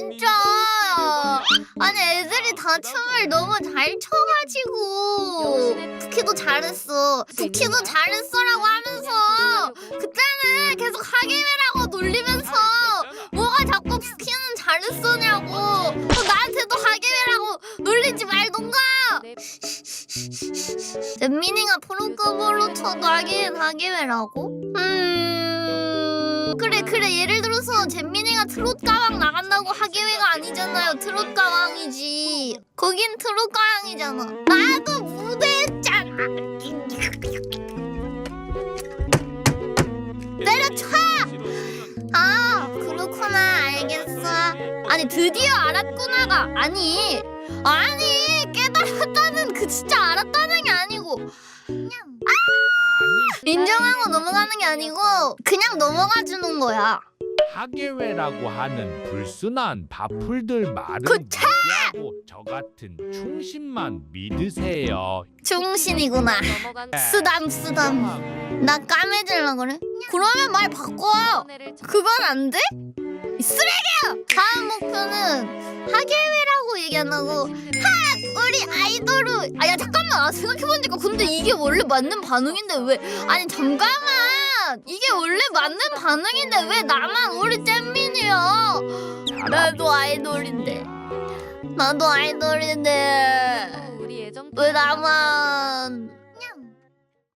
진짜. 아니 애들이 다 춤을 너무 잘 춰가지고 쿠키도 잘했어. 쿠키도 잘했어라고 하면서 그때는 계속 하기회라고 놀리면서 뭐가 자꾸 쿠키는 잘했어냐고. 또 나한테도 하기회라고 놀리지 말던가. 잼민이가 프로급으로 쳐도 하기회 하기회라고? 음 그래 그래. 예를 들어서 잼민이가 트롯 가왕 나간다고 하기회가 아니잖아요. 트롯 가왕이지. 거긴 트롯 가왕이잖아. 나도 무대했잖아. 때려쳐! 아 그렇구나. 알겠어. 아니 드디어 알았구나가. 아니 아니 깨달았다는 그 진짜 알았다는 게 아니고. 그냥. 인정하고 넘어가는 게 아니고 그냥 넘어가 주는 거야 하계회라고 하는 불순한 바풀들 말은 그쵸! 무시하고 저 같은 충신만 믿으세요. 충신이구나. 쓰담 쓰담. 나 까매질라 그래? 그러면 말 바꿔. 그건 안 돼? 이 쓰레기야! 다음 목표는 하계회라고 얘기 안 하고. 우리 아이돌로 아야 잠깐만. 아, 생각해보니까 근데 이게 원래 맞는 반응인데 왜? 아니 잠깐만 이게 원래 맞는 반응인데 왜 나만 우리 잼민이야? 나도 아이돌인데. 나도 아이돌인데. 우리 왜 나만